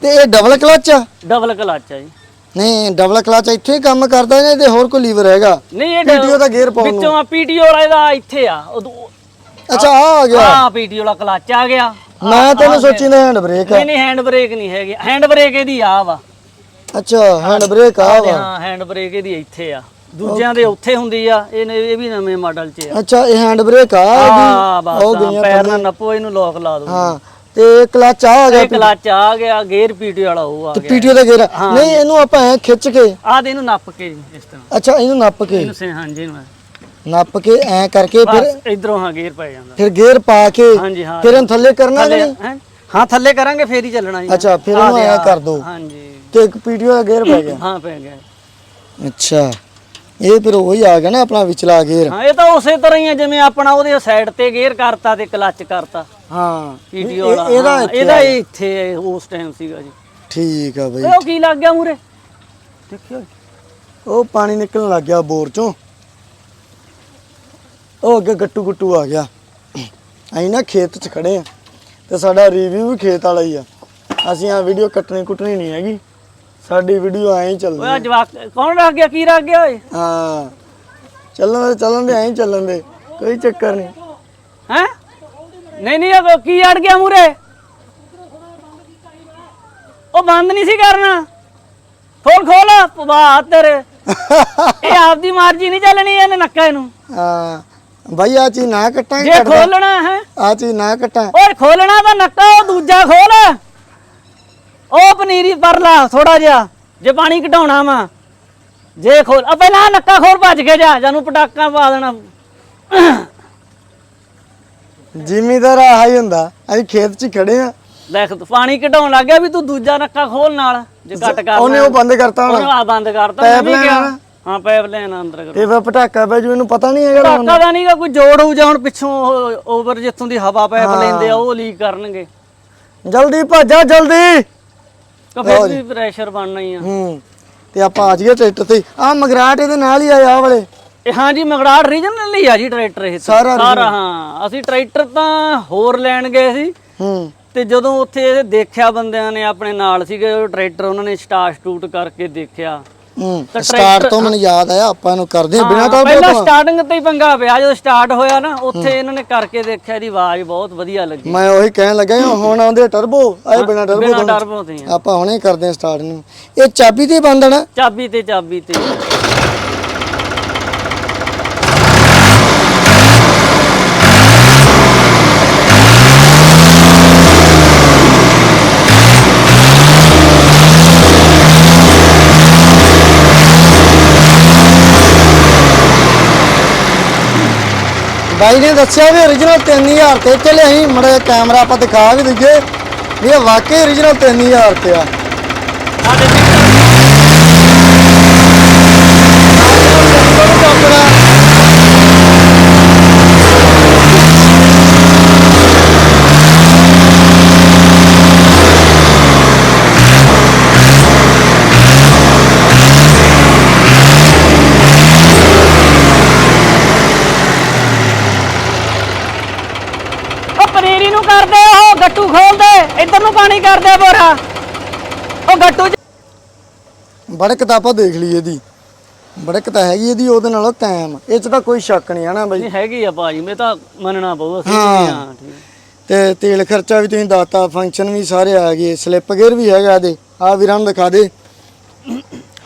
ਤੇ ਇਹ ਡਬਲ ਕਲਚ ਆ? ਡਬਲ ਕਲਚ ਆ ਜੀ। ਨਹੀਂ ਡਬਲ ਕਲਚ ਇੱਥੇ ਹੀ ਕੰਮ ਕਰਦਾ ਇਹਨੇ ਤੇ ਹੋਰ ਕੋਈ ਲੀਵਰ ਹੈਗਾ? ਨਹੀਂ ਇਹ PTO ਦਾ gear ਪਾਉਣ ਨੂੰ। ਵਿੱਚੋਂ ਆ ਪੀਟੀਓ ਵਾਲਾ ਇਹਦਾ ਇੱਥੇ ਆ ਅੱਛਾ ਆ ਆ ਗਿਆ। ਆਹ ਪੀਟੀਓ ਵਾਲਾ ਕਲਚ ਆ ਗਿਆ। ਮੈਂ ਤੈਨੂੰ ਸੋਚੀ ਨਾ ਹੈਂਡ ਬ੍ਰੇਕ ਨਹੀਂ ਨਹੀਂ ਹੈਂਡ ਬ੍ਰੇਕ ਨਹੀਂ ਹੈਗੀ। ਹੈਂਡ ਬ੍ਰੇਕ ਇਹਦੀ ਆ ਵਾ। ਅੱਛਾ ਹੈਂਡ ਬ੍ਰੇਕ ਆ ਵਾ। ਹਾਂ ਹੈਂਡ ਬ੍ਰੇਕ ਇਹਦੀ ਇੱਥੇ ਆ। ਦੂਜਿਆਂ ਦੇ ਉੱਥੇ ਹੁੰਦੀ ਆ ਇਹ ਇਹ ਵੀ ਨਵੇਂ ਮਾਡਲ 'ਚ ਆ। ਅੱਛਾ ਇਹ ਹੈਂਡ ਬ੍ਰੇਕ ਆ ਆ ਇਹਦੀ? ਬਸ ਹਾਂ, ਗਈਆਂ ਪੈਰ ਨਾਲ ਨੱਪੋ ਇਹਨੂੰ ਲੋਕ ਲਾ ਦੋ ਹਾਂ ਤੇ ਕਲਚ ਆ ਗਿਆ ਇਹ ਕਲਚ ਆ ਗਿਆ ਗੇਅਰ ਪੀਟੀਓ ਵਾਲਾ ਉਹ ਆ ਗਿਆ। ਪੀਟੀਓ ਦਾ ਗੇਰਾ ਨਹੀਂ ਇਹਨੂੰ ਆਪਾਂ ਐ ਖਿੱਚ ਕੇ ਆ ਦੇ ਇਹਨੂੰ ਨੱਪ ਕੇ ਇਸ ਤਰ੍ਹਾਂ। ਅੱਛਾ ਇਹਨੂੰ ਨੱਪ ਕੇ। ਇਹਨੂੰ ਸੇ ਹਾਂਜੀ ਇਹਨੂੰ ਨੱਪ ਕੇ ਐ ਕਰਕੇ ਫਿਰ ਬਸ ਇਧਰੋਂ ਹਾਂ ਗੇਅਰ ਪੈ ਜਾਂਦਾ। ਫਿਰ ਗੇਅਰ ਪਾ ਕੇ ਹਾਂਜੀ ਹਾਂ। ਫਿਰ ਇਹਨੂੰ ਥੱਲੇ ਕਰਨਾ ਕਿ ਨਹੀਂ? ਹੈਂ? ਹਾਂ ਥੱਲੇ ਕਰਾਂਗੇ ਫੇਰ ਹੀ ਚੱਲਣਾ ਜੀ। ਅੱਛਾ ਫਿਰ ਆ ਇਹਨੂੰ ਦੇ, ਐ ਆ। ਕਰ ਦੋ। ਹਾਂਜੀ। ਤੇ ਇੱਕ ਪੀਟੀਓ ਦਾ ਗੇਅਰ ਪੈ ਗਿਆ। ਹਾਂ ਪੈ ਗਿਆ। ਅੱਛਾ। ਇਹ ਫਿਰ ਉਹੀ ਆ ਗਿਆ ਨਾ ਆਪਣਾ ਵਿਚਲਾ ਗੇਅਰ। ਹਾਂ ਇਹ ਤਾਂ ਉਸੇ ਤਰ੍ਹਾਂ ਹੀ ਆ ਜਿਵੇਂ ਆਪਣਾ ਉਹਦੇ ਸਾਈਡ ਤੇ ਗੇਅਰ ਕਰਤਾ ਤੇ ਕਲਚ ਕਰਤਾ। ਹਾਂ। ਇਹ- ਵਾਲਾ ਇਹਦਾ ਹਾਂ, ਇੱਥੇ ਇਹਦਾ ਇਹ ਇੱਥੇ ਹੈ, ਉਸ ਟਾਈਮ ਸੀਗਾ ਜੀ। ਠੀਕ ਆ ਬਈ। ਉਹ ਕੀ ਲੱਗ ਗਿਆ ਮੂਰੇ ਦੇਖਿਓ। ਉਹ ਪਾਣੀ ਨਿਕਲਣ ਲੱਗ ਗਿਆ ਬੋਰ ਚੋਂ। ਉਹ ਅੱਗੇ ਗੱਟੂ ਗੁੱਟੂ ਆ ਗਿਆ। ਅਸੀਂ ਨਾ ਖੇਤ 'ਚ ਖੜੇ ਆ। ਤੇ ਸਾਡਾ ਰਿਵਿਊ ਵੀ ਖੇਤ ਵਾਲਾ ਹੀ ਆ। ਅਸੀਂ ਆ ਵੀਡੀਓ ਕੱਟਣੀ ਕੁੱਟਣੀ ਨਹੀਂ ਹੈਗੀ। ਸਾਡੀ ਵੀਡੀਓ ਐਂ ਹੀ ਚੱਲਦੀ ਓਏ ਜਵਾਕ ਕੌਣ ਰੱਖ ਗਿਆ? ਕੀ ਰੱਖ ਗਿਆ ਓਏ? ਹਾਂ। ਚੱਲਣ ਦੇ ਚੱਲਣ ਦੇ ਐਂ ਹੀ ਚੱਲਣ ਦੇ। ਕੋਈ ਚੱਕਰ ਨਹੀਂ। ਹੈ? ਨਹੀਂ ਨਹੀਂ ਉਹ ਕੀ ਅੜ ਗਿਆ ਮੂਰੇ ਉਹ ਬੰਦ ਨਹੀਂ ਸੀ ਕਰਨਾ? ਖੋਲ ਖੋਲ। ਵਾਹ ਤੇਰੇ। ਇਹ ਆਪਦੀ ਮਰਜ਼ੀ ਨਹੀਂ ਚੱਲਣੀ ਇਹਨੇ ਨੱਕਾ ਇਹਨੂੰ। ਹਾਂ। ਬਾਈ ਆ ਚੀਜ਼ ਨਾ ਕੱਟਾਂ ਜੇ ਖੋਲਣਾ ਹੈ। ਆ ਚੀਜ਼ ਨਾ ਕੱਟਾਂ। ਓਏ ਖੋਲਣਾ ਤਾਂ ਨੱਕਾ ਉਹ ਦੂਜਾ ਖੋਲ। ਉਹ ਪਨੀਰੀ ਪਰ ਲਾ ਥੋੜਾ ਜਿਹਾ। ਜੇ ਪਾਣੀ ਘਟਾਉਣਾ ਵਾ ਜੇ ਖੋਲ ਆ ਪਹਿਲਾਂ ਨੱਕਾ ਖੋਲ ਭੱਜ ਕੇ ਜਾ ਜਾਨੂੰ ਪਟਾਕਾ ਪਾ ਦੇਣਾ। ਜ਼ਿਮੀਦਾਰ ਆਹ ਹੀ ਹੁੰਦਾ ਅਸੀਂ ਖੇਤ 'ਚ ਖੜੇ ਆ। ਦੇਖ ਤੂੰ ਪਾਣੀ ਘਟਾਉਣ ਲੱਗ ਗਿਆ ਵੀ ਤੂੰ ਦੂਜਾ ਨੱਕਾ ਖੋਲ ਨਾਲ ਜੇ ਘਟ ਕਰ ਉਹਨੇ ਉਹ ਬੰਦ ਕਰਤਾ ਉਹਨੇ ਹੁਣ ਆ ਬੰਦ ਕਰਤਾ ਪੈਪ ਮੈਂ ਵੀ ਆਉਣਾ? ਹਾਂ ਪੈਪ ਲੈਣ ਅੰਦਰ ਕਰੋ। ਇਹ ਫਿਰ ਪਟਾਕਾ ਪੈ ਜੂ ਇਹਨੂੰ ਪਤਾ ਨਹੀਂ ਹੈਗਾ ਹੁਣ। ਪਟਾਕਾ ਦਾ ਨਹੀਂਗਾ ਕੋਈ ਜੋੜ ਹੋਊ ਜਾਂ ਹੁਣ ਪਿੱਛੋਂ ਓਵਰ ਜਿੱਥੋਂ ਦੀ ਹਵਾ ਪੈਪ ਲੈਂਦੇ ਆ ਉਹ ਲੀਕ ਕਰਨਗੇ। ਜਲਦੀ ਭੱਜਾ ਜਲਦੀ। ਤਾਂ ਫਿਰ ਵੀ ਪ੍ਰੈਸ਼ਰ ਬਣਨਾ ਹੀ ਆ। ਹੂੰ ਤੇ ਆਪਾਂ ਆ ਜਾਈਏ ਟਰੈਕਟਰ ਤੇ। ਆ ਮਗਰਾਟ ਇਹਦੇ ਨਾਲ ਹੀ ਆਇਆ ਵਾਲੇ। ਇਹ ਹਾਂ ਜੀ ਮਗੜਾੜ ਰੀਜਨਲ ਹੀ ਆ ਜੀ ਟਰੈਕਟਰ ਇਹ ਤਾਂ। ਸਾਰਾ ਸਾਰਾ ਹਾਂ। ਅਸੀਂ ਟਰੈਕਟਰ ਤਾਂ ਹੋਰ ਲੈਣ ਗਏ ਸੀ। ਹੂੰ। ਤੇ ਜਦੋਂ ਉੱਥੇ ਇਹ ਦੇਖਿਆ ਬੰਦਿਆਂ ਨੇ ਆਪਣੇ ਨਾਲ ਸੀਗੇ ਉਹ ਟਰੈਕਟਰ ਉਹਨਾਂ ਨੇ ਸਟਾਰਟ ਸਟੂਟ ਕਰਕੇ ਦੇਖਿਆ। ਹੂੰ ਸਟਾਰਟ ਤੋਂ ਮੈਨੂੰ ਯਾਦ ਆਇਆ ਆਪਾਂ ਇਹਨੂੰ ਕਰਦੇ ਹਾਂ ਬਿਨਾਂ ਪਹਿਲਾਂ ਸਟਾਰਟਿੰਗ ਤੇ ਹੀ ਪੰਗਾ ਪਿਆ ਜਦੋਂ ਸਟਾਰਟ ਹੋਇਆ ਨਾ ਉੱਥੇ ਇਹਨਾਂ ਨੇ ਕਰਕੇ ਦੇਖਿਆ ਇਹਦੀ ਆਵਾਜ਼ ਬਹੁਤ ਵਧੀਆ ਲੱਗੀ। ਮੈਂ ਉਹੀ ਕਹਿਣ ਲੱਗਾ ਹੁਣ ਆਉਂਦੇ ਟਰਬੋ ਆਏ ਬਿਨਾਂ ਟਰਬੋ ਬਿਨਾਂ ਟਰਬੋ ਤੇ। ਆਪਾਂ ਹੁਣੇ ਕਰਦੇ ਹਾਂ ਸਟਾਰਟ ਨੂੰ। ਇਹ ਚਾਬੀ ਤੇ ਬੰਦ ਨਾ? ਚਾਬੀ ਤੇ ਚਾਬੀ ਤੇ। ਬਾਈ ਨੇ ਦੱਸਿਆ ਵੀ origignal 3000 ਤੇ ਚੱਲੇ ਅਸੀਂ ਮੜਾ ਕੈਮਰਾ ਆਪਾਂ ਦਿਖਾ ਵੀ ਦਈਏ ਵੀ ਇਹ ਵਾਕਈ origignal 3000 ਤੇ ਆ। ਸਾਡੇ ਤੇ ਉਹ ਪਨੀਰੀ ਨੂੰ ਕਰਦੇ ਉਹ ਗੱਟੂ ਪਾਣੀ ਕਰਦੇ ਬੋਰਾ। ਉਹ ਗੱਟੂ ਬੜਕ ਤਾਂ ਆਪਾਂ ਦੇਖ ਲਈ ਇਹਦੀ। ਬੜਕ ਤਾਂ ਹੈਗੀ ਇਹਦੀ ਉਹਦੇ ਨਾਲੋਂ ਕਾਇਮ ਇਹ ਚ ਤਾਂ ਕੋਈ ਸ਼ੱਕ ਨਹੀਂ ਹੈ ਨਾ ਬਾਈ? ਨਹੀਂ ਹੈਗੀ ਆ ਭਾਜੀ ਮੈਂ ਤਾਂ ਮੰਨਣਾ ਪਊ ਅਸੀਂ ਹਾਂ। ਵੀ ਹਾਂ ਠੀਕ ਤੇ ਤੇਲ ਖਰਚਾ ਵੀ ਤੁਸੀਂ ਦੱਸਤਾ ਫੰਕਸ਼ਨ ਵੀ ਸਾਰੇ ਆ ਗਏ ਸਲਿੱਪ ਗੇਅਰ ਵੀ ਹੈਗਾ ਇਹਦੇ। ਆ ਵੀਰਾਂ ਨੂੰ ਦਿਖਾ ਦੇ।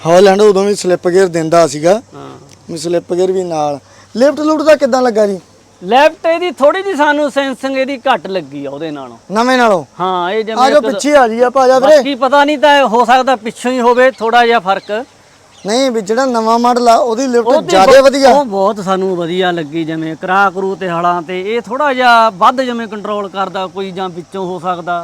ਹਾਲੈਂਡ ਉਦੋਂ ਵੀ ਸਲਿੱਪ ਗੇਅਰ ਦਿੰਦਾ ਸੀਗਾ। ਹਾਂ। ਵੀ ਸਲਿੱਪ ਗੇਅਰ ਵੀ ਨਾਲ। ਲਿਫਟ ਲੁਫਟ ਦਾ ਕਿਦਾਂ ਲੱਗਾ ਜੀ? ਲੈਫਟ ਇਹਦੀ ਥੋੜੀ ਜੀ ਸਾਨੂੰ ਸੈਂਸਿੰਗ ਇਹਦੀ ਘੱਟ ਲੱਗੀ ਆ ਉਹਦੇ ਨਾਲੋਂ। ਨਵੇਂ ਨਾਲੋਂ? ਹਾਂ ਇਹ ਆ ਜਿਵੇਂ ਜਾਓ ਇੱਕ- ਪਿੱਛੇ ਆ ਜੀ ਆ ਜਾ ਵੀਰੇ। ਬਾਕੀ ਪਤਾ ਨਹੀਂ ਤਾਂ ਹੋ ਸਕਦਾ ਪਿੱਛੋਂ ਹੀ ਹੋਵੇ ਥੋੜਾ ਜਿਹਾ ਫ਼ਰਕ। ਨਹੀਂ ਵੀ ਜਿਹੜਾ ਨਵਾਂ ਮਾਡਲ ਆ ਉਹਦੀ ਲਿਫਟ ਜ਼ਿਆਦਾ ਵਧੀਆ। ਉਹ ਬਹੁਤ ਸਾਨੂੰ ਵਧੀਆ ਲੱਗੀ ਜਿਵੇਂ ਕਰਾ ਕਰੂ ਤੇ ਹਲਾਂ ਤੇ ਇਹ ਥੋੜਾ ਜਿਹਾ ਵੱਧ ਜਿਵੇਂ ਕੰਟਰੋਲ ਕਰਦਾ ਕੋਈ ਜਾਂ ਵਿੱਚੋਂ ਹੋ ਸਕਦਾ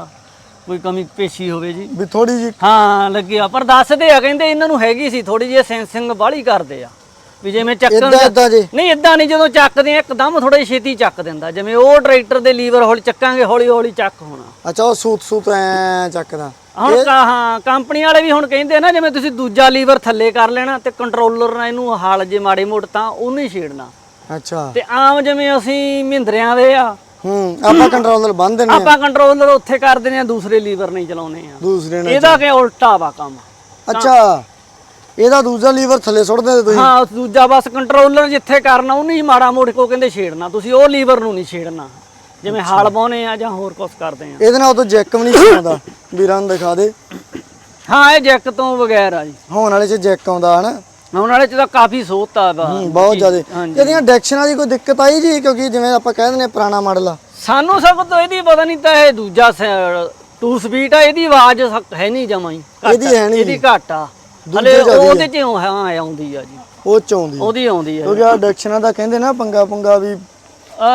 ਕੋਈ ਕਮੀ ਪੇਸ਼ੀ ਹੋਵੇ ਜੀ। ਵੀ ਥੋੜੀ ਜੀ ਹਾਂ ਲੱਗਿਆ ਪਰ ਦੱਸਦੇ ਆ ਕਹਿੰਦੇ ਇਹਨਾਂ ਨੂੰ ਹੈਗੀ ਸੀ ਥੋੜੀ ਜਿਹੀ ਸੈਂਸਿੰਗ ਬਾਹਲੀ ਕਰਦੇ ਆ। ਵੀ ਜਿਵੇਂ ਚੱਕਣ ਇਦਾਂ ਇਦਾਂ ਜੀ। ਨਹੀਂ ਇਦਾਂ ਨਹੀਂ ਜਦੋਂ ਚੱਕਦੇ ਆ ਇੱਕਦਮ ਥੋੜਾ ਛੇਤੀ ਚੱਕ ਦਿੰਦਾ। ਜਿਵੇਂ ਉਹ ਟਰੈਕਟਰ ਦੇ ਲੀਵਰ ਹੌਲੀ ਚੱਕਾਂਗੇ ਹੌਲੀ ਹੌਲੀ ਚੱਕ ਹੋਣਾ। ਅੱਛਾ ਉਹ ਸੂਤ ਸੂਤ ਐ ਚੱਕਦਾ। ਹੁਣ ਹਾਂ ਕੰਪਨੀ ਵਾਲੇ ਵੀ ਹੁਣ ਕਹਿੰਦੇ ਨਾ ਜਿਵੇਂ ਤੁਸੀਂ ਦੂਜਾ ਲੀਵਰ ਥੱਲੇ ਕਰ ਲੈਣਾ ਤੇ ਕੰਟਰੋਲਰ ਨਾਲ ਇਹਨੂੰ ਹਾਲ ਜੇ ਮਾੜੇ ਮੋੜ ਤਾਂ ਉਹਨੂੰ ਹੀ ਛੇੜਨਾ। ਅੱਛਾ। ਤੇ ਆਮ ਜਿਵੇਂ ਅਸੀਂ ਮਹਿੰਦਰਿਆਂ ਦੇ ਆ। ਹੂੰ ਆਪਾਂ ਕੰਟਰੋਲਰ ਬੰਦ ਆ। ਆਪਾਂ ਕੰਟਰੋਲਰ ਉੱਥੇ ਕਰ ਦਿੰਦੇ ਆ ਦੂਸਰੇ ਲੀਵਰ ਨਹੀਂ ਚਲਾਉਨੇ ਆ। ਦੂਸਰੇ ਨੇ ਇਹਦਾ ਕਿ ਉਲਟਾ ਵਾ ਕੰਮ। ਅੱਛਾ। ਇਹਦਾ ਦੂਜਾ ਲੀਵਰ ਥੱਲੇ ਸੁੱਟ ਦਿੰਦੇ ਤੁਸੀਂ। ਹਾਂ ਉਹ ਦੂਜਾ ਬਸ ਕੰਟਰੋਲਰ ਜਿੱਥੇ ਕਰਨਾ ਉਹਨੂੰ ਹੀ ਮਾੜਾ ਮੋੜ ਕੋ ਕਹਿੰਦੇ ਛੇੜਨਾ। ਤੁਸੀਂ ਉਹ ਲੀਵਰ ਨੂੰ ਨਹੀਂ ਛੇੜਨਾ। ਜਿਵੇਂ ਹਾਲ ਪਾਉਨੇ ਆ ਜਾਂ ਹੋਰ ਕੁਝ ਕਰਦੇ ਆ। ਇਹਦੇ ਨਾਲ ਉਦੋਂ ਜੈਕ ਵੀ ਨਹੀਂ ਆਉਂਦਾ ਵੀਰਾਂ ਨੂੰ ਦਿਖਾ ਦੇ। ਹਾਂ ਇਹ ਜੈਕ ਤੋਂ ਬਗੈਰ ਆ ਜੀ। ਹੋਣ ਵਾਲੇ ਚ ਜੈਕ ਆਉਂਦਾ ਹਨਾ? ਹੁਣ ਵਾਲੇ ਚ ਤਾਂ ਕਾਫੀ ਸੋਤ ਆ ਹੂੰ, ਬਹੁਤ ਜ਼ਿਆਦਾ। ਇਹਦੀਆਂ ਡੈਕਸ਼ਨਾਂ ਦੀ ਕੋਈ ਦਿੱਕਤ ਆਈ ਜੀ? ਕਿਉਂਕਿ ਜਿਵੇਂ ਆਪਾਂ ਕਹਿ ਦਿੰਦੇ ਪੁਰਾਣਾ ਮਾਡਲ ਆ। ਸਾਨੂੰ ਸਭ ਤੋਂ ਇਹਦੀ ਪਤਾ ਨਹੀਂ ਤਾਂ ਇਹ ਦੂਜਾ ਟੂ ਸਪੀਡ ਆ ਇਹਦੀ ਆਵਾਜ਼ ਹੈ ਨਹੀਂ ਜਮਾਂ ਹੀ। ਘੱਟ ਇਹਦੀ। ਹੈ ਨੀ ਇਹਦੀ ਘੱਟ ਆ। ਦੂਜੇ ਹਲੇ। ਉਹਦੇ ਚ ਹਾਂ ਆਉਂਦੀ ਆ ਜੀ ਉਹ ਚ ਆਉਂਦੀ ਉਹਦੀ ਆਉਂਦੀ ਆ ਕਿਉਂਕਿ ਆ ਡੈਕਸ਼ਨਾਂ ਦਾ ਕਹਿੰਦੇ ਨਾ ਪੰਗਾ ਪੰਗਾ ਵੀ